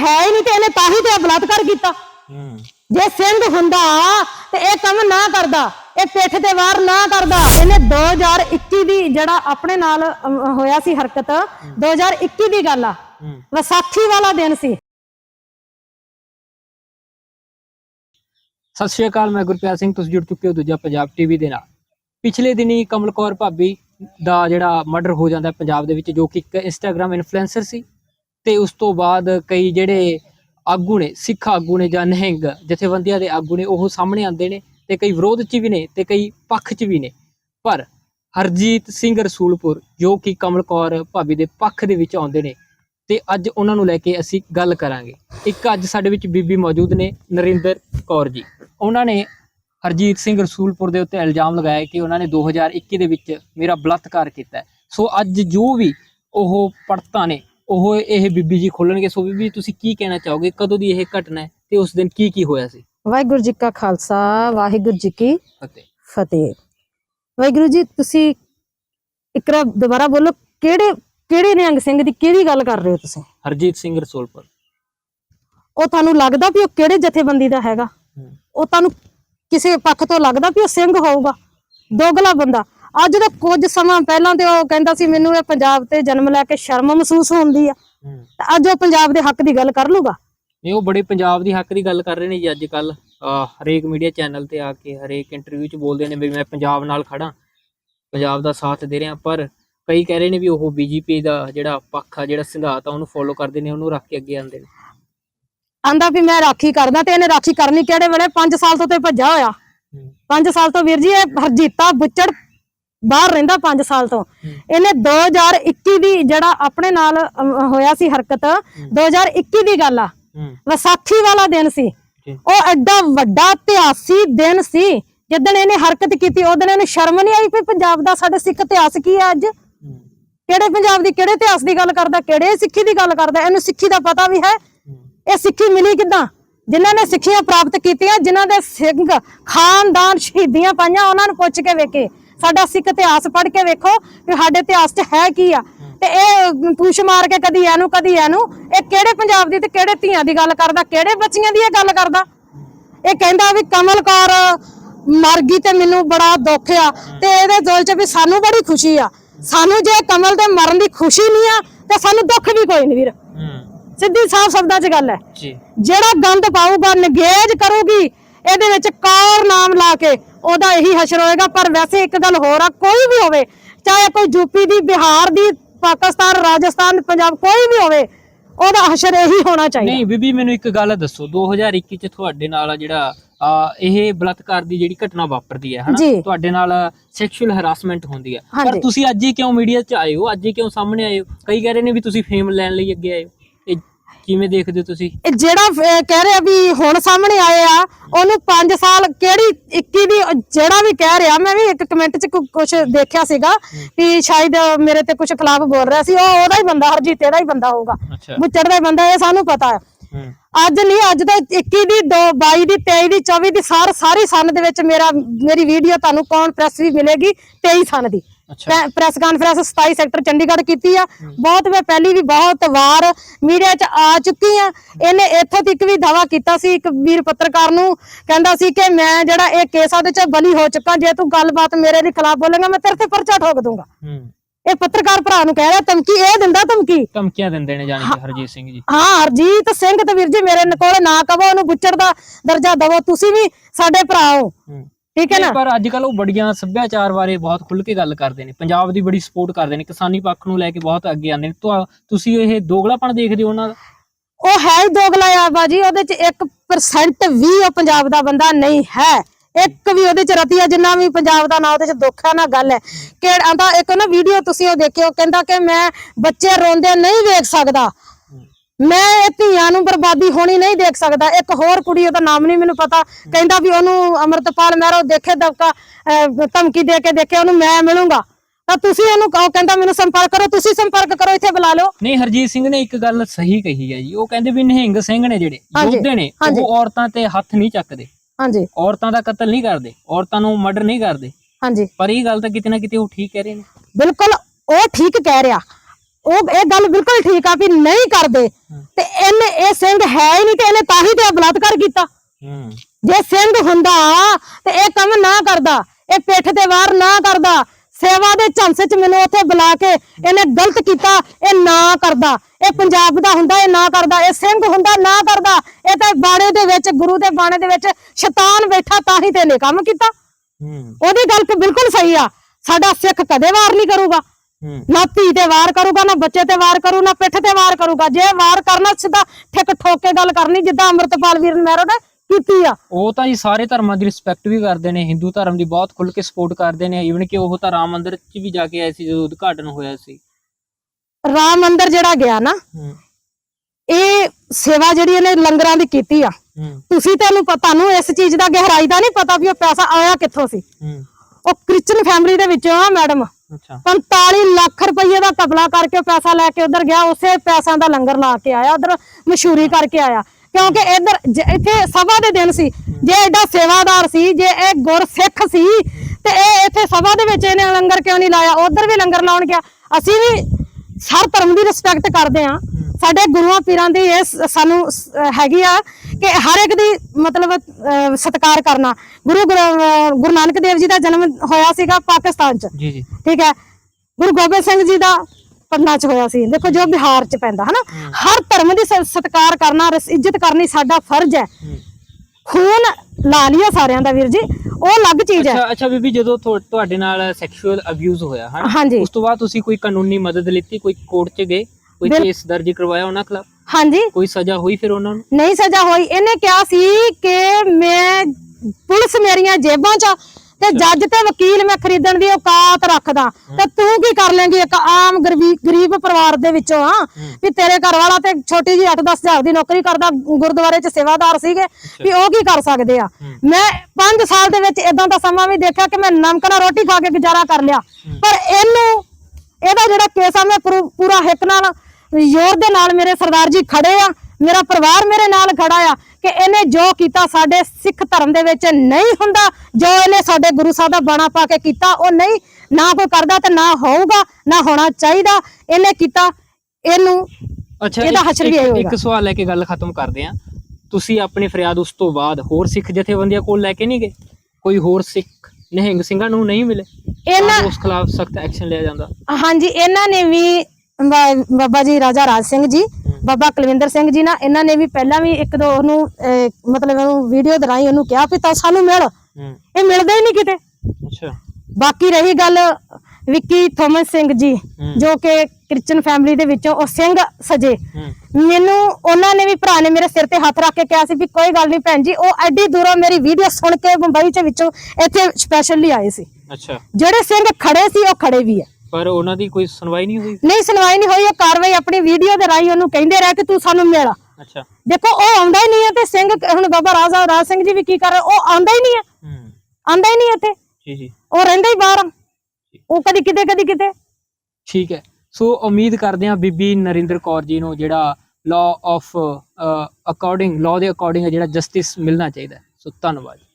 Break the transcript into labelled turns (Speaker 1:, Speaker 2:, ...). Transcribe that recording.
Speaker 1: ਹੈ ਹੀ ਨਹੀਂ ਤੇ ਇਹਨੇ ਤਾਂ ਹੀ ਤੇ ਬਲਾਤਕਾਰ ਕੀਤਾ।
Speaker 2: ਹੂੰ।
Speaker 1: ਜੇ ਸਿੰਘ ਹੁੰਦਾ ਤੇ ਇਹ ਕੰਮ ਨਾ ਕਰਦਾ ਇਹ ਪਿੱਠ ਤੇ ਵਾਰ ਨਾ ਕਰਦਾ। ਇਹਨੇ 2021 ਦੀ ਜਿਹੜਾ ਆਪਣੇ ਨਾਲ ਅਮ, ਹੋਇਆ ਸੀ ਹਰਕਤ 2021 ਦੀ ਗੱਲ ਆ।
Speaker 2: ਹੂੰ।
Speaker 1: ਵਿਸਾਖੀ ਵਾਲਾ ਦਿਨ ਸੀ।
Speaker 2: ਸਤਿ ਸ਼੍ਰੀ ਅਕਾਲ ਮੈਂ ਗੁਰਪ੍ਰੀਤ ਸਿੰਘ ਤੁਸੀਂ ਜੁੜ ਚੁੱਕੇ ਹੋ ਦੂਜਾ ਪੰਜਾਬ ਟੀਵੀ ਦੇ ਨਾਲ। ਪਿਛਲੇ ਦਿਨੀ ਕਮਲ ਕੌਰ ਭਾਬੀ ਦਾ ਜਿਹੜਾ ਮਰਡਰ ਹੋ ਜਾਂਦਾ ਹੈ ਪੰਜਾਬ ਦੇ ਵਿੱਚ ਜੋ ਕਿ ਇੱਕ ਇੰਸਟਾਗ੍ਰam ਇਨਫਲੂਐਂਸਰ ਸੀ ਤੇ ਉਸ ਤੋਂ ਬਾਅਦ ਕਈ ਜਿਹੜੇ ਆਗੂ ਨੇ, ਸਿੱਖ ਆਗੂ ਨੇ ਜਾਂ ਨਿਹੰਗ ਜਥੇਬੰਦੀਆਂ ਦੇ ਆਗੂ ਨੇ, ਉਹ ਸਾਹਮਣੇ ਆਉਂਦੇ ਨੇ ਤੇ ਕਈ ਵਿਰੋਧ 'ਚ ਵੀ ਨੇ ਤੇ ਕਈ ਪੱਖ 'ਚ ਵੀ ਨੇ। ਪਰ ਹਰਜੀਤ ਸਿੰਘ ਰਸੂਲਪੁਰ, ਜੋ ਕਿ ਕਮਲ ਕੌਰ ਭਾਬੀ ਦੇ ਪੱਖ ਦੇ ਵਿੱਚ ਆਉਂਦੇ ਨੇ ਤੇ ਅੱਜ ਉਹਨਾਂ ਨੂੰ ਲੈ ਕੇ ਅਸੀਂ ਗੱਲ ਕਰਾਂਗੇ। ਇੱਕ ਅੱਜ ਸਾਡੇ ਵਿੱਚ ਬੀਬੀ ਮੌਜੂਦ ਨੇ ਨਰਿੰਦਰ ਕੌਰ ਜੀ। ਉਹਨਾਂ ਨੇ ਹਰਜੀਤ ਸਿੰਘ ਰਸੂਲਪੁਰ ਦੇ ਉੱਤੇ ਇਲਜ਼ਾਮ ਲਗਾਇਆ ਕਿ ਉਹਨਾਂ ਨੇ 2021 ਦੇ ਵਿੱਚ ਮੇਰਾ ਬਲਾਤਕਾਰ ਕੀਤਾ। ਸੋ ਅੱਜ ਜੋ ਵੀ ਉਹ ਪੜਤਾਂ ਨੇ ਉਹ ਇਹ ਬੀਬੀ ਜੀ ਖੋਲਣਗੇ। ਸੋ ਬੀਬੀ ਤੁਸੀਂ ਕੀ ਕਹਿਣਾ ਚਾਹੋਗੇ? ਕਦੋਂ ਦੀ ਇਹ ਘਟਨਾ ਹੈ ਤੇ ਉਸ ਦਿਨ ਕੀ ਕੀ ਹੋਇਆ ਸੀ?
Speaker 1: ਵਾਹਿਗੁਰੂ ਜੀ ਕਾ ਖਾਲਸਾ ਵਾਹਿਗੁਰੂ ਜੀ ਕੀ
Speaker 2: ਫਤਿਹ।
Speaker 1: ਫਤਿਹ। ਵਾਹਿਗੁਰੂ ਜੀ ਤੁਸੀਂ ਇਕਰਾ ਦੁਬਾਰਾ ਬੋਲੋ ਕਿਹੜੇ ਕਿਹੜੇ ਨਿਹੰਗ ਸਿੰਘ ਦੀ ਕਿਹੜੀ ਗੱਲ ਕਰ ਰਹੇ ਹੋ ਤੁਸੀਂ?
Speaker 2: ਹਰਜੀਤ ਸਿੰਘ ਰਸੂਲਪੁਰ
Speaker 1: ਉਹ ਤੁਹਾਨੂੰ ਲੱਗਦਾ ਵੀ ਉਹ ਕਿਹੜੇ ਜਥੇਬੰਦੀ ਦਾ ਹੈਗਾ? ਉਹ ਤੁਹਾਨੂੰ ਕਿਸੇ ਪੱਖ ਤੋਂ ਲੱਗਦਾ ਵੀ ਉਹ ਸਿੰਘ ਹੋਊਗਾ? ਦੋਗਲਾ ਬੰਦਾ। ਅੱਜ ਤੋਂ ਕੁਝ ਸਮਾਂ ਪਹਿਲਾਂ ਤੇ ਉਹ ਕਹਿੰਦਾ ਸੀ ਮੈਨੂੰ ਇਹ ਪੰਜਾਬ ਤੇ ਜਨਮ ਲੈ ਕੇ ਸ਼ਰਮ ਮਹਿਸੂਸ ਹੁੰਦੀ ਆ। ਤੇ ਅੱਜ ਉਹ ਪੰਜਾਬ ਦੇ ਹੱਕ ਦੀ ਗੱਲ ਕਰ ਲੂਗਾ?
Speaker 2: ਨਹੀਂ ਉਹ ਬੜੇ ਪੰਜਾਬ ਦੀ ਹੱਕ ਦੀ ਗੱਲ ਕਰ ਰਹੇ ਨੇ ਜੀ ਅੱਜ ਕੱਲ। ਹਰੇਕ ਮੀਡੀਆ ਚੈਨਲ ਤੇ ਆ ਕੇ ਹਰੇਕ ਇੰਟਰਵਿਊ 'ਚ ਬੋਲਦੇ ਨੇ ਵੀ ਮੈਂ ਪੰਜਾਬ ਨਾਲ ਖੜਾ ਪੰਜਾਬ ਦਾ ਸਾਥ ਦੇ ਰਿਹਾ ਪਰ ਕਈ ਕਹਿ ਰਹੇ ਨੇ ਵੀ ਉਹ ਬੀਜੇਪੀ ਦਾ ਜਿਹੜਾ ਪੱਖ ਆ ਜਿਹੜਾ ਸਿਧਾਂਤ ਆ ਉਹਨੂੰ ਫੋਲੋ ਕਰਦੇ ਨੇ ਉਹਨੂੰ ਰੱਖ ਕੇ ਅੱਗੇ ਆਉਂਦੇ ਨੇ।
Speaker 1: ਆਂਦਾ ਵੀ ਮੈਂ ਰਾਖੀ ਕਰਦਾ ਤੇ ਇਹਨੇ ਰਾਖੀ ਕਰਨੀ ਕਿਹੜੇ ਵੇਲੇ? 5 ਸਾਲ ਤੋਂ ਤੇ ਭੱਜਾ ਹੋਇਆ। 5 ਸਾਲ ਤੋਂ ਵੀਰ ਜੀ ਇਹ ਹਰਜੀਤਾ ਬੁੱਚੜ ਬਾਹਰ ਰਹਿੰਦਾ 5 ਸਾਲ ਤੋਂ। ਇਹਨੇ 2021 ਦੀ ਜਿਹੜਾ ਆਪਣੇ ਨਾਲ ਹੋਇਆ ਸੀ ਹਰਕਤ 2021 ਦੀ ਗੱਲ ਆ। ਵਿਸਾਖੀ ਵਾਲਾ ਦਿਨ ਸੀ। ਉਹ ਐਡਾ ਵੱਡਾ ਇਤਿਹਾਸੀ ਦਿਨ ਸੀ। ਜਿੱਦਣ ਇਹਨੇ ਹਰਕਤ ਕੀਤੀ ਉਦੋਂ ਇਹਨੂੰ ਸ਼ਰਮ ਨਹੀਂ ਆਈ ਵੀ ਪੰਜਾਬ ਦਾ ਸਾਡੇ ਸਿੱਖ ਇਤਿਹਾਸ ਕੀ ਹੈ ਅੱਜ? ਕਿਹੜੇ ਪੰਜਾਬ ਦੀ ਕਿਹੜੇ ਇਤਿਹਾਸ ਦੀ ਗੱਲ ਕਰਦਾ ਕਿਹੜੇ ਸਿੱਖੀ ਦੀ ਗੱਲ ਕਰਦਾ? ਇਹਨੂੰ ਸਿੱਖੀ ਦਾ ਪਤਾ ਵੀ ਹੈ।
Speaker 2: ਹੂੰ,
Speaker 1: ਇਹ ਸਿੱਖੀ ਮਿਲੀ ਕਿਦਾਂ? ਜਿਨ੍ਹਾਂ ਨੇ ਸਿੱਖੀਆਂ ਪ੍ਰਾਪਤ ਕੀਤੀਆਂ ਜਿਨ੍ਹਾਂ ਦੇ ਸਿੰਘ ਖਾਨਦਾਨ ਸ਼ਹੀਦੀਆਂ ਪਾਈਆਂ ਉਹਨਾਂ ਨੂੰ ਪੁੱਛ ਕੇ ਵੇਖੇ। ਸਾਡਾ ਸਿੱਖ ਇਤਿਹਾਸ ਪੜ੍ਹ ਕੇ ਵੇਖੋ ਕਿ ਸਾਡੇ ਇਤਿਹਾਸ 'ਚ ਹੈ ਕੀ ਆ। ਤੇ ਇਹ ਪੂਛ ਮਾਰ ਕੇ ਕਦੀ ਇਹਨੂੰ ਕਦੀ ਇਹਨੂੰ ਇਹ ਕਿਹੜੇ ਪੰਜਾਬ ਦੀ ਤੇ ਕਿਹੜੇ ਧੀਆਂ ਦੀ ਗੱਲ ਕਰਦਾ ਕਿਹੜੇ ਬੱਚੀਆਂ ਦੀ ਇਹ ਗੱਲ ਕਰਦਾ? ਇਹ ਕਹਿੰਦਾ ਵੀ ਕਮਲ ਕੌਰ ਮਰ ਗਈ ਤੇ ਮੈਨੂੰ ਬੜਾ ਦੁੱਖ ਆ ਤੇ ਇਹਦੇ ਦਿਲ 'ਚ ਵੀ ਸਾਨੂੰ ਬੜੀ ਖੁਸ਼ੀ ਆ। ਸਾਨੂੰ ਜੇ ਕਮਲ ਦੇ ਮਰਨ ਦੀ ਖੁਸ਼ੀ ਨਹੀਂ ਆ ਤੇ ਸਾਨੂੰ ਦੁੱਖ ਵੀ ਕੋਈ ਨਹੀਂ ਵੀਰ। ਸਿੱਧੀ ਸਾਫ਼ ਸ਼ਬਦਾਂ 'ਚ ਗੱਲ ਹੈ।
Speaker 2: ਜੀ।
Speaker 1: ਜਿਹੜਾ ਗੰਦ ਪਾਊਗਾ ਨਗੇਜ ਕਰੂਗੀ ਇਹਦੇ ਵਿੱਚ ਕੌਰ ਨਾਮ ਲਾ ਕੇ ਉਹਦਾ ਇਹੀ ਹਸ਼ਰ ਹੋਏਗਾ ਪਰ ਵੈਸੇ ਇੱਕ ਗੱਲ ਹੋਰ ਆ ਕੋਈ ਵੀ ਹੋਵੇ ਚਾਹੇ ਕੋਈ ਯੂਪੀ ਦੀ ਬਿਹਾਰ ਦੀ ਪਾਕਿਸਤਾਨ ਰਾਜਸਥਾਨ ਪੰਜਾਬ ਕੋਈ ਵੀ ਹੋਵੇ ਉਹਦਾ ਹਸ਼ਰ ਇਹੀ ਹੋਣਾ ਚਾਹੀਦਾ।
Speaker 2: ਨਹੀਂ ਬੀਬੀ ਮੈਨੂੰ ਇੱਕ ਗੱਲ ਦੱਸੋ 2021 ਚ ਤੁਹਾਡੇ ਨਾਲ ਜਿਹੜਾ ਆ ਇਹ ਬਲਾਤਕਾਰ ਦੀ ਜਿਹੜੀ ਘਟਨਾ ਵਾਪਰਦੀ ਹੈ। ਹਨਾ? ਤੁਹਾਡੇ ਨਾਲ ਸੈਕਸ਼ੂਅਲ ਹਰਾਸਮੈਂਟ ਹੁੰਦੀ ਹੈ। ਪਰ। ਤੁਸੀਂ ਅੱਜ ਹੀ ਕਿਉਂ ਮੀਡੀਆ 'ਚ ਆਏ ਹੋ? ਅੱਜ ਹੀ ਕਿਉਂ ਸਾਹਮਣੇ ਆਏ ਹੋ? ਕਈ ਕਹਿ ਰਹੇ ਨੇ ਵੀ ਤੁਸੀਂ ਫੇਮ ਲੈਣ ਲਈ ਅੱਗੇ ਆਏ ਹੋ। ਕਿਵੇਂ ਦੇਖਦੇ ਹੋ ਤੁਸੀਂ?
Speaker 1: ਇਹ ਜਿਹੜਾ ਅਹ, ਕਹਿ ਰਿਹਾ ਵੀ ਹੁਣ ਸਾਹਮਣੇ ਆਏ ਆ ਉਹਨੂੰ 5 ਸਾਲ ਕਿਹੜੀ 21 ਦੀ ਜਿਹੜਾ ਵੀ ਕਹਿ ਰਿਹਾ ਮੈਂ ਵੀ ਇੱਕ ਕਮੈਂਟ 'ਚ ਕੁਝ ਦੇਖਿਆ ਸੀਗਾ ਵੀ ਸ਼ਾਇਦ ਮੇਰੇ ਤੇ ਕੁਝ ਖਿਲਾਫ ਬੋਲ ਰਿਹਾ ਸੀ ਉਹ ਉਹਦਾ ਹੀ ਬੰਦਾ ਹਰਜੀਤ ਇਹਦਾ ਹੀ ਬੰਦਾ ਹੋਊਗਾ
Speaker 2: ਅੱਛਾ।
Speaker 1: ਬੁੱਚੜ ਦਾ ਹੀ ਬੰਦਾ ਇਹ ਸਾਨੂੰ ਪਤਾ ਹੈ
Speaker 2: ਹੂੰ।
Speaker 1: ਅੱਜ ਨਹੀਂ ਅੱਜ ਤਾਂ 21 ਦੀ 2 22 ਦੀ 23 ਦੀ 24 ਦੀ ਸਾਰ ਸਾਰੀ ਸੰਨ ਦੇ ਵਿੱਚ ਮੇਰਾ ਮੇਰੀ ਵੀਡੀਓ ਤੁਹਾਨੂੰ ਕੌਣ ਪ੍ਰੈਸ ਵੀ ਮਿਲੇਗੀ 23 ਸੰਨ ਦੀ। ਪ੍ਰੈਸ ਕਾਨਫਰੰਸ 27 ਸੈਕਟਰ ਚੰਡੀਗੜ੍ਹ ਕੀਤੀ ਆ। ਬਹੁਤ ਮੈਂ ਪਹਿਲੀ ਵੀ ਬਹੁਤ ਵਾਰ ਮੀਡੀਆ 'ਚ ਆ ਚੁੱਕੀ ਆ। ਇਹਨੇ ਇੱਥੋਂ ਤੱਕ ਵੀ ਦਾਵਾ ਕੀਤਾ ਸੀ ਇੱਕ ਵੀਰ ਪੱਤਰਕਾਰ ਨੂੰ। ਕਹਿੰਦਾ ਸੀ ਕਿ ਮੈਂ ਜਿਹੜਾ ਇਹ ਕੇਸ ਆ ਉਹਦੇ 'ਚ ਬਲੀ ਹੋ ਚੁੱਕਾ। ਜੇ ਤੂੰ ਗੱਲਬਾਤ ਮੇਰੇ ਦੇ ਖਿਲਾਫ ਬੋਲੇਗਾ ਮੈਂ ਤੇਰੇ ਤੇ ਪਰਚਾ ਠੋਕ ਦੂੰਗਾ। ਇਹ ਪੱਤਰਕਾਰ ਭਰਾ ਨੂੰ ਕਹਿ ਰਿਹਾ ਧਮਕੀ ਇਹ ਦਿੰਦਾ ਧਮਕੀ?
Speaker 2: ਧਮਕੀਆਂ ਦਿੰਦੇ ਨੇ ਜਾਨੀ ਕਿ ਹਰਜੀਤ ਸਿੰਘ ਜੀ।
Speaker 1: ਹਾਂ ਹਰਜੀਤ ਸਿੰਘ ਤੇ ਵੀਰ ਜੀ ਮੇਰੇ ਕੋਲ ਨਾ ਕਹੋ ਉਹਨੂੰ ਬੁੱਚੜ ਦਾ ਦਰਜਾ ਦਵੋ। ਤੁਸੀਂ ਵੀ ਸਾਡੇ ਭਰਾ ਹੂੰ। ਠੀਕ ਹੈ ਨਾ?
Speaker 2: ਪਰ ਅੱਜ ਕੱਲ ਉਹ ਬੜੀਆਂ ਸੱਭਿਆਚਾਰ ਬਾਰੇ ਬਹੁਤ ਖੁੱਲ ਕੇ ਗੱਲ ਕਰਦੇ ਨੇ। ਪੰਜਾਬ ਦੀ ਬੜੀ ਸਪੋਰਟ ਕਰਦੇ ਨੇ ਕਿਸਾਨੀ ਪੱਖ ਨੂੰ ਲੈ ਕੇ ਬਹੁਤ ਅੱਗੇ ਆਉਂਦੇ ਨੇ। ਤੁਹਾ- ਤੁਸੀਂ ਇਹ ਦੋਗਲਾਪਣ ਦੇਖਦੇ ਹੋ ਉਹਨਾਂ ਦਾ?
Speaker 1: ਉਹ ਹੈ ਹੀ ਦੋਗਲਾ ਆ ਬਾਜੀ ਉਹਦੇ ਚ 1% ਵੀ ਉਹ ਪੰਜਾਬ ਦਾ ਬੰਦਾ ਨਹੀਂ ਹੈ। ਇੱਕ ਵੀ ਉਹਦੇ ਚ ਰਤੀਆ ਜਿੰਨਾ ਵੀ ਪੰਜਾਬ ਦਾ ਨਾਂ ਉਹਦੇ ਚ ਦੁੱਖ ਹੈ ਨਾ ਗੱਲ ਹੈ। ਕਿਹੜਾ ਆਂਦਾ ਇੱਕ ਨਾ ਵੀਡੀਓ ਤੁਸੀਂ ਉਹ ਦੇਖਿਓ ਕਹਿੰਦਾ ਕਿ ਮੈਂ ਬੱਚੇ ਰੋਂਦੇ ਨਹੀਂ ਵੇਖ ਸਕਦਾ। ਮੈਂ ਇਹ ਧੀਆਂ ਨੂੰ ਬਰਬਾਦੀ ਹੋਣੀ ਨਹੀਂ ਦੇਖ ਸਕਦਾ। ਇੱਕ ਹੋਰ ਕੁੜੀ ਉਹਦਾ ਨਾਮ ਨਹੀਂ ਮੈਨੂੰ ਪਤਾ। ਕਹਿੰਦਾ ਵੀ ਉਹਨੂੰ ਅਮਰਤਪਾਲ ਮਹਿਰੋ ਦੇਖੇ ਅਹ, ਧਮਕੀ ਦੇ ਕੇ ਦੇਖੇ ਉਹਨੂੰ ਮੈਂ ਮਿਲੂੰਗਾ। ਤਾਂ ਤੁਸੀਂ ਇਹਨੂੰ ਕਹੋ ਕਹਿੰਦਾ ਮੈਨੂੰ ਸੰਪਰਕ ਕਰੋ ਤੁਸੀਂ ਸੰਪਰਕ ਕਰੋ ਇੱਥੇ ਬੁਲਾ ਲਓ।
Speaker 2: ਨਹੀਂ ਹਰਜੀਤ ਸਿੰਘ ਨੇ ਇੱਕ ਗੱਲ ਸਹੀ ਕਹੀ ਹੈ ਜੀ। ਉਹ ਕਹਿੰਦੇ ਵੀ ਨਿਹੰਗ ਸਿੰਘ ਨੇ ਜਿਹੜੇ ਯੋਧੇ ਨੇ। ਉਹ ਔਰਤਾਂ ਤੇ ਹੱਥ ਨਹੀਂ ਚੱਕਦੇ।
Speaker 1: ਹਾਂਜੀ।
Speaker 2: ਔਰਤਾਂ ਦਾ ਕਤਲ ਨਹੀਂ ਕਰਦੇ ਔਰਤਾਂ ਨੂੰ ਮਰਡਰ ਨਹੀਂ ਕਰਦੇ।
Speaker 1: ਹਾਂਜੀ।
Speaker 2: ਪਰ ਇਹ ਗੱਲ ਤਾਂ ਕਿਤੇ ਨਾ ਕਿਤੇ ਉਹ ਠੀਕ ਕਹਿ ਰਹੇ ਨੇ।
Speaker 1: ਬਿਲਕੁਲ ਉਹ ਠੀਕ ਕਹਿ ਰਿਹਾ। ਉਹ ਇਹ ਗੱਲ ਬਿਲਕੁਲ ਠੀਕ ਆ ਵੀ ਨਹੀਂ ਕਰਦੇ। ਤੇ ਇਹਨੇ ਇਹ ਸਿੰਘ ਹੈ ਹੀ ਨਹੀਂ ਤੇ ਇਹਨੇ ਤਾਂ ਹੀ ਤੇ ਬਲਾਤਕਾਰ ਕੀਤਾ। ਜੇ ਸਿੰਘ ਹੁੰਦਾ ਤੇ ਇਹ ਕੰਮ ਨਾ ਕਰਦਾ ਇਹ ਪਿੱਠ ਤੇ ਵਾਰ ਨਾ ਕਰਦਾ ਸੇਵਾ ਦੇ ਝਾਂਸੇ ਚ ਮੈਨੂੰ ਉੱਥੇ ਬੁਲਾ ਕੇ ਇਹਨੇ ਗਲਤ ਕੀਤਾ ਇਹ ਨਾ ਕਰਦਾ। ਇਹ ਪੰਜਾਬ ਦਾ ਹੁੰਦਾ ਇਹ ਨਾ ਕਰਦਾ। ਇਹ ਸਿੰਘ ਹੁੰਦਾ ਨਾ ਕਰਦਾ। ਇਹ ਤਾਂ ਬਾਣੇ ਦੇ ਵਿੱਚ ਗੁਰੂ ਦੇ ਬਾਣੇ ਦੇ ਵਿੱਚ ਸ਼ੈਤਾਨ ਬੈਠਾ ਤਾਂ ਹੀ ਤੇ ਇਹਨੇ ਕੰਮ ਕੀਤਾ। ਉਹਦੀ ਗੱਲ ਤੇ ਬਿਲਕੁਲ ਸਹੀ ਆ। ਸਾਡਾ ਸਿੱਖ ਕਦੇ ਵਾਰ ਨਹੀਂ ਕਰੂਗਾ। ਨਾ ਧੀ ਤੇ ਵਾਰ ਕਰੂਗਾ ਨਾ ਬੱਚੇ ਤੇ ਵਾਰ ਕਰੂ ਨਾ ਪਿੱਠ ਤੇ ਵਾਰ ਕਰੂਗਾ। ਜੇ ਵਾਰ ਕਰਨਾ ਸਿੱਧਾ ਠਿੱਕ ਠੋਕ ਕੇ ਗੱਲ ਕਰਨੀ ਜਿੱਦਾਂ ਅੰਮ੍ਰਿਤਪਾਲ ਵੀਰ ਮਹਿਰੋ ਨੇ ਕੀਤੀ ਆ।
Speaker 2: ਉਹ ਤਾਂ ਜੀ ਸਾਰੇ ਧਰਮਾਂ ਦੀ ਰਿਸਪੈਕਟ ਵੀ ਕਰਦੇ ਨੇ ਹਿੰਦੂ ਧਰਮ ਦੀ ਬਹੁਤ ਖੁੱਲ੍ਹ ਕੇ ਸਪੋਰਟ ਕਰਦੇ ਨੇ ਈਵਨ ਕਿ ਉਹ ਤਾਂ ਰਾਮ ਮੰਦਿਰ 'ਚ ਵੀ ਜਾ ਕੇ ਆਏ ਸੀ ਜਦੋਂ ਉਦਘਾਟਨ ਹੋਇਆ ਸੀ।
Speaker 1: ਰਾਮ ਮੰਦਿਰ ਜਿਹੜਾ ਗਿਆ ਨਾ ਇਹ ਸੇਵਾ ਜਿਹੜੀ ਇਹਨੇ ਲੰਗਰਾਂ ਦੀ ਕੀਤੀ ਆ। ਤੁਸੀਂ ਤੁਹਾਨੂੰ ਪਤਾ ਤੁਹਾਨੂੰ ਇਸ ਚੀਜ਼ ਦਾ ਗਹਿਰਾਈ ਦਾ ਨਹੀਂ ਪਤਾ ਵੀ ਉਹ ਪੈਸਾ ਆਇਆ ਕਿੱਥੋਂ ਸੀ। ਉਹ ਕ੍ਰਿਸਚਨ ਫੈਮਿਲੀ ਦੇ ਵਿੱਚੋਂ ਆ ਮੈਡਮ।
Speaker 2: ਅੱਛਾ।
Speaker 1: 45 ਲੱਖ ਰੁਪਏ ਦਾ ਕਬਲਾ ਕਰਕੇ ਪੈਸਾ ਲੈ ਕੇ ਉਧਰ ਗਿਆ ਉਸੇ ਪੈਸਿਆਂ ਦਾ ਲੰਗਰ ਲਾ ਕੇ ਆਇਆ ਉਧਰ ਮਸ਼ਹੂਰੀ ਕਰਕੇ ਆਇਆ। ਕਿਉਂਕਿ ਇਧਰ ਇੱਥੇ ਸਭਾ ਦੇ ਦਿਨ ਸੀ ਜੇ ਐਡਾ ਸੇਵਾਦਾਰ ਸੀ ਜੇ ਇਹ ਗੁਰਸਿੱਖ ਸੀ ਤੇ ਇਹ ਇੱਥੇ ਸਭਾ ਦੇ ਵਿੱਚ ਇਹਨੇ ਲੰਗਰ ਕਿਉਂ ਨਹੀਂ ਲਾਇਆ? ਉਧਰ ਵੀ ਲੰਗਰ ਲਾਉਣ ਗਿਆ। ਅਸੀਂ ਵੀ ਹਰ ਧਰਮ ਦੀ ਰਿਸਪੈਕਟ ਕਰਦੇ ਆ ਸਾਡੇ ਗੁਰੂਆਂ ਪੀਰਾਂ ਦੀ ਇਹ ਸਾਨੂੰ ਹੈਗੀ ਆ ਕਿ ਹਰ ਇੱਕ ਦੀ ਮਤਲਬ ਸਤਿਕਾਰ ਕਰਨਾ। ਗੁਰੂ ਗੁਰ- ਨਾਨਕ ਦੇਵ ਜੀ ਦਾ ਜਨਮ ਹੋਇਆ ਸੀਗਾ ਪਾਕਿਸਤਾਨ 'ਚ।
Speaker 2: ਜੀ ਜੀ।
Speaker 1: ਠੀਕ ਹੈ? ਗੁਰੂ ਗੋਬਿੰਦ ਸਿੰਘ ਜੀ ਦਾ ਪਟਨਾ ਚ ਹੋਇਆ ਸੀ। ਦੇਖੋ ਜੋ ਬਿਹਾਰ ਚ ਪੈਂਦਾ ਹਨਾ? ਹਰ ਧਰਮ ਦੀ ਸਤਿਕਾਰ ਕਰਨਾ ਇੱਜ਼ਤ ਕਰਨੀ ਸਾਡਾ ਫਰਜ਼ ਹੈ। ਖੂਨ ਲਾ ਲਿਆ ਸਾਰਿਆਂ ਦਾ ਵੀਰ ਜੀ। ਉਹ ਅਲੱਗ ਚੀਜ਼ ਹੈ।
Speaker 2: ਅੱਛਾ ਅੱਛਾ ਬੀਬੀ ਜਦੋਂ ਤੁਹਾ- ਤੁਹਾਡੇ ਨਾਲ ਸੈਕਸ਼ੂਅਲ ਅਬਿਊਜ਼ ਹੋਇਆ ਹੈ
Speaker 1: ਹਾਂਜੀ।
Speaker 2: ਉਸ ਤੋਂ ਬਾਅਦ ਤੁਸੀਂ ਕੋਈ ਕਾਨੂੰਨੀ ਮਦਦ ਲਿੱਤੀ? ਕੋਈ ਕੋਰਟ 'ਚ ਗਏ? ਕੋਈ ਕੇਸ ਦਰਜ ਕਰਵਾਇਆ ਉਹਨਾਂ ਖਿਲਾਫ?
Speaker 1: ਹਾਂਜੀ।
Speaker 2: ਕੋਈ ਸਜ਼ਾ ਹੋਈ ਫਿਰ ਉਹਨਾਂ ਨੂੰ?
Speaker 1: ਨਹੀਂ ਸਜ਼ਾ ਹੋਈ। ਇਹਨੇ ਕਿਹਾ ਸੀ ਕਿ ਮੈਂ ਪੁਲਿਸ ਮੇਰੀਆਂ ਜੇਬਾਂ 'ਚ ਤੇ ਜੱਜ ਤੇ ਵਕੀਲ ਮੈਂ ਖਰੀਦਣ ਦੀ ਔਕਾਤ ਰੱਖਦਾ। ਤੇ ਤੂੰ ਕੀ ਕਰ ਲੇਂਗੀ ਇੱਕ ਆਮ ਗਰੀਬੀ- ਪਰਿਵਾਰ ਦੇ ਵਿੱਚੋਂ ਆ ਵੀ ਤੇਰੇ ਘਰ ਵਾਲਾ ਤੇ ਛੋਟੀ ਜੀ 8-10 ਹਜ਼ਾਰ ਦੀ ਨੌਕਰੀ ਕਰਦਾ ਗੁਰਦੁਆਰੇ 'ਚ ਸੇਵਾਦਾਰ ਸੀਗੇ ਵੀ ਉਹ ਕੀ ਕਰ ਸਕਦੇ ਆ? ਮੈਂ 5 ਸਾਲ ਦੇ ਵਿੱਚ ਇਦਾਂ ਦਾ ਸਮਾਂ ਵੀ ਦੇਖਿਆ ਕਿ ਮੈਂ ਨਮਕ ਨਾਲ ਰੋਟੀ ਖਾ ਕੇ ਗੁਜ਼ਾਰਾ ਕਰ ਲਿਆ। ਪਰ ਇਹਨੂੰ ਇਹਦਾ ਜਿਹੜਾ ਕੇਸ ਆ ਮੈਂ ਪੂਰਾ- ਪੂਰਾ ਹਿੱਕ ਨਾਲ ਜ਼ੋਰ ਦੇ ਨਾਲ ਮੇਰੇ ਸਰਦਾਰ ਜੀ ਖੜੇ ਆ ਮੇਰਾ ਪਰਿਵਾਰ ਮੇਰੇ ਨਾਲ ਖੜਾ ਆ ਕਿ ਇਹਨੇ ਜੋ ਕੀਤਾ ਸਾਡੇ ਸਿੱਖ ਧਰਮ ਦੇ ਵਿੱਚ ਨਹੀਂ ਹੁੰਦਾ ਜੋ ਇਹਨੇ ਸਾਡੇ ਗੁਰੂ ਸਾਹਿਬ ਦਾ ਬਾਣਾ ਪਾ ਕੇ ਕੀਤਾ ਉਹ ਨਹੀਂ ਨਾ ਕੋਈ ਕਰਦਾ ਤੇ ਨਾ ਹੋਊਗਾ ਨਾ ਹੋਣਾ ਚਾਹੀਦਾ ਇਹਨੇ ਕੀਤਾ ਇਹਨੂੰ
Speaker 2: ਅੱਛਾ
Speaker 1: ਇਹਦਾ ਹਸ਼ਰ ਵੀ ਹੋਏਗਾ।
Speaker 2: ਇੱਕ ਸਵਾਲ ਲੈ ਕੇ ਗੱਲ ਖਤਮ ਕਰਦੇ ਹਾਂ। ਤੁਸੀਂ ਆਪਣੀ ਫਰਿਆਦ ਉਸ ਤੋਂ ਬਾਅਦ ਹੋਰ ਸਿੱਖ ਜਥੇਬੰਦੀਆਂ ਕੋਲ ਲੈ ਕੇ ਨਹੀਂ ਗਏ? ਕੋਈ ਹੋਰ ਸਿੱਖ ਨਿਹੰਗ ਸਿੰਘਾਂ ਨੂੰ ਨਹੀਂ ਮਿਲੇ?
Speaker 1: ਇਹਨਾਂ
Speaker 2: ਉਸ ਖਿਲਾਫ ਸਖਤ ਐਕਸ਼ਨ ਲਿਆ ਜਾਂਦਾ।
Speaker 1: ਹਾਂਜੀ ਇਹਨਾਂ ਨੇ ਵੀ ਬਾਬਾ ਜੀ ਰਾਜਾ ਰਾਜ ਸਿੰਘ ਜੀ ਬਾਬਾ ਕੁਲਵਿੰਦਰ ਸਿੰਘ ਜੀ ਨਾ ਇਹਨਾਂ ਨੇ ਵੀ ਪਹਿਲਾਂ ਵੀ ਇੱਕ ਦੋ ਉਹਨੂੰ ਮਤਲਬ ਉਹਨੂੰ ਵੀਡੀਓ ਦਰਾਈ ਉਹਨੂੰ ਕਿਹਾ ਵੀ ਤਾਂ ਸਾਨੂੰ ਮਿਲ। ਇਹ ਮਿਲਦੇ ਹੀ ਨਹੀਂ ਕਿਤੇ।
Speaker 2: ਅੱਛਾ।
Speaker 1: ਬਾਕੀ ਰਹੀ ਗੱਲ ਵਿੱਕੀ ਥੋਮਸ ਸਿੰਘ ਜੀ। ਜੋ ਕਿ ਕ੍ਰਿਸਚਨ ਫੈਮਿਲੀ ਦੇ ਵਿੱਚੋਂ ਉਹ ਸਿੰਘ ਸਜੇ। ਮੈਨੂੰ ਉਹਨਾਂ ਨੇ ਵੀ ਭਰਾ ਨੇ ਮੇਰੇ ਸਿਰ ਤੇ ਹੱਥ ਰੱਖ ਕੇ ਕਿਹਾ ਸੀ ਵੀ ਕੋਈ ਗੱਲ ਨਹੀਂ ਭੈਣ ਜੀ ਉਹ ਐਡੀ ਦੂਰੋਂ ਮੇਰੀ ਵੀਡੀਓ ਸੁਣ ਕੇ ਮੁੰਬਈ ਚ ਵਿੱਚੋਂ ਇੱਥੇ ਸਪੈਸ਼ਲੀ ਆਏ ਸੀ।
Speaker 2: ਅੱਛਾ।
Speaker 1: ਜਿਹੜੇ ਸਿੰਘ ਖੜੇ ਸੀ ਉਹ ਖੜੇ ਵੀ ਆ।
Speaker 2: ਪਰ ਉਹਨਾਂ ਦੀ ਕੋਈ ਸੁਣਵਾਈ ਨਹੀਂ ਹੋਈ?
Speaker 1: ਨਹੀਂ ਸੁਣਵਾਈ ਨਹੀਂ ਹੋਈ ਉਹ ਕਾਰਵਾਈ ਆਪਣੀ ਵੀਡੀਓ ਦੇ ਰਾਹੀਂ ਉਹਨੂੰ ਕਹਿੰਦੇ ਰਹੇ ਕਿ ਤੂੰ ਸਾਨੂੰ ਮਿਲ।
Speaker 2: ਅੱਛਾ।
Speaker 1: ਦੇਖੋ ਉਹ ਆਉਂਦਾ ਹੀ ਨਹੀਂ ਹੈ ਤੇ ਸਿੰਘ ਹੁਣ ਬਾਬਾ ਰਾਜਾ ਰਾਜ ਸਿੰਘ ਜੀ ਵੀ ਕੀ ਕਰ ਰਹੇ? ਉਹ ਆਉਂਦਾ ਹੀ ਨਹੀਂ ਹੈ।
Speaker 2: ਹੂੰ।
Speaker 1: ਆਉਂਦਾ ਹੀ ਨਹੀਂ ਇੱਥੇ।
Speaker 2: ਜੀ ਜੀ।
Speaker 1: ਉਹ ਰਹਿੰਦਾ ਹੀ ਬਾਹਰ। ਆ। ਉਹ ਕਦੀ ਕਿਤੇ ਕਦੀ ਕਿਤੇ।
Speaker 2: ਠੀਕ ਹੈ। ਸੋ ਉਮੀਦ ਕਰਦੇ ਹਾਂ ਬੀਬੀ ਨਰਿੰਦਰ ਕੌਰ ਜੀ ਨੂੰ ਜਿਹੜਾ ਲਾਅ ਆਫ ਅਕੋਰਡਿੰਗ ਲਾਅ ਦੇ ਅਕੋਰਡਿੰਗ ਜਿਹੜਾ ਜਸਟਿਸ ਮਿਲਣਾ ਚਾਹੀਦਾ ਹੈ। ਸੋ ਧੰਨਵਾਦ।